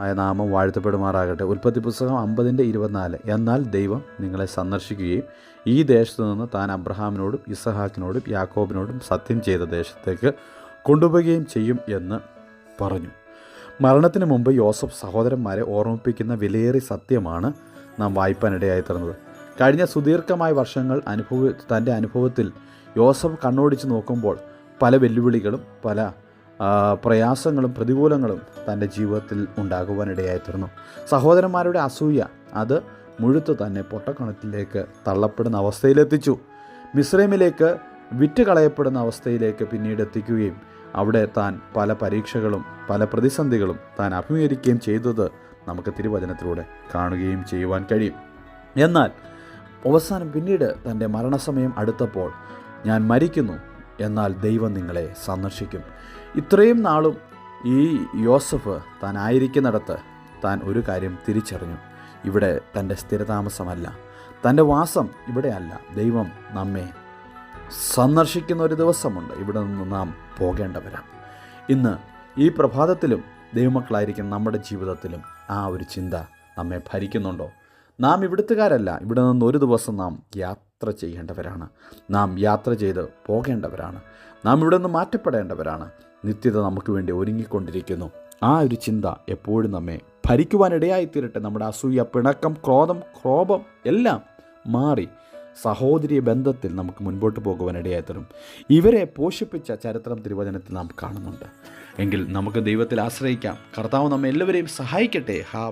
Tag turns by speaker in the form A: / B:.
A: ആയ നാമം വാഴ്ത്തപ്പെടുമാറാകട്ടെ. ഉൽപ്പത്തി പുസ്തകം അമ്പതിന്റെ ഇരുപത്തിനാല്. എന്നാൽ ദൈവം നിങ്ങളെ സന്ദർശിക്കുകയും ഈ ദേശത്തു നിന്ന് താൻ അബ്രഹാമിനോടും ഇസഹാക്കിനോടും യാക്കോബിനോടും സത്യം ചെയ്ത ദേശത്തേക്ക് കൊണ്ടുപോവുകയും ചെയ്യും എന്ന് പറഞ്ഞു. മരണത്തിന് മുമ്പ് യോസഫ് സഹോദരന്മാരെ ഓർമ്മിപ്പിക്കുന്ന വിലയേറിയ സത്യമാണ് നാം വായ്പാനിടയായി തരുന്നത് കഴിഞ്ഞ സുദീർഘമായ വർഷങ്ങൾ അനുഭവ തന്റെ അനുഭവത്തിൽ യോസഫ് കണ്ണോടിച്ച് നോക്കുമ്പോൾ പല വെല്ലുവിളികളും പല പ്രയാസങ്ങളും പ്രതികൂലങ്ങളും തന്റെ ജീവിതത്തിൽ ഉണ്ടാകുവാനിടയായി തീർന്നു സഹോദരന്മാരുടെ അസൂയ അത് മുഴുത്ത് തന്നെ പൊട്ടക്കണത്തിലേക്ക് തള്ളപ്പെടുന്ന അവസ്ഥയിലെത്തിച്ചു. മിസ്രൈമിലേക്ക് വിറ്റ് കളയപ്പെടുന്ന അവസ്ഥയിലേക്ക് പിന്നീട് എത്തിക്കുകയും അവിടെ താൻ പല പരീക്ഷകളും പല പ്രതിസന്ധികളും താൻ അഭിമുഖീകരിക്കുകയും ചെയ്തത് നമുക്ക് തിരുവചനത്തിലൂടെ കാണുകയും ചെയ്യുവാൻ കഴിയും. എന്നാൽ അവസാനം പിന്നീട് തന്റെ മരണസമയം അടുത്തപ്പോൾ ഞാൻ മരിക്കുന്നു. എന്നാൽ ദൈവം നിങ്ങളെ സന്ദർശിക്കും. ഇത്രയും നാളും ഈ യോസഫ് താൻ ആയിരിക്കുന്നിടത്ത് താൻ ഒരു കാര്യം തിരിച്ചറിഞ്ഞു. ഇവിടെ തന്റെ സ്ഥിരതാമസമല്ല. തന്റെ വാസം ഇവിടെയല്ല. ദൈവം നമ്മെ സന്ദർശിക്കുന്ന ഒരു ദിവസമുണ്ട്. ഇവിടെ നിന്ന് നാം പോകേണ്ടവരാണ്. ഇന്ന് ഈ പ്രഭാതത്തിലും ദൈവമക്കളായിരിക്കും നമ്മുടെ ജീവിതത്തിലും ആ ഒരു ചിന്ത നമ്മെ ഭരിക്കുന്നുണ്ടോ? നാം ഇവിടുത്തുകാരല്ല. ഇവിടെ നിന്ന് ഒരു ദിവസം നാം യാത്ര ചെയ്യേണ്ടവരാണ്. നാം യാത്ര ചെയ്ത് പോകേണ്ടവരാണ്. നാം ഇവിടെ നിന്ന് മാറ്റപ്പെടേണ്ടവരാണ്. നിത്യത നമുക്ക് വേണ്ടി ഒരുങ്ങിക്കൊണ്ടിരിക്കുന്നു. ആ ഒരു ചിന്ത എപ്പോഴും നമ്മെ ഭരിക്കുവാനിടയായിത്തീരട്ടെ. നമ്മുടെ അസൂയ പിണക്കം ക്രോധം ക്രോപം എല്ലാം മാറി സഹോദരിയ ബന്ധത്തിൽ നമുക്ക് മുൻപോട്ട് പോകുവാനിടയായി തരും ഇവരെ പോഷിപ്പിച്ച ചരിത്രം തിരുവചനത്തിൽ നാം കാണുന്നുണ്ട്. എങ്കിൽ നമുക്ക് ദൈവത്തിൽ ആശ്രയിക്കാം. കർത്താവ് നമ്മെ എല്ലാവരെയും സഹായിക്കട്ടെ. ഹാ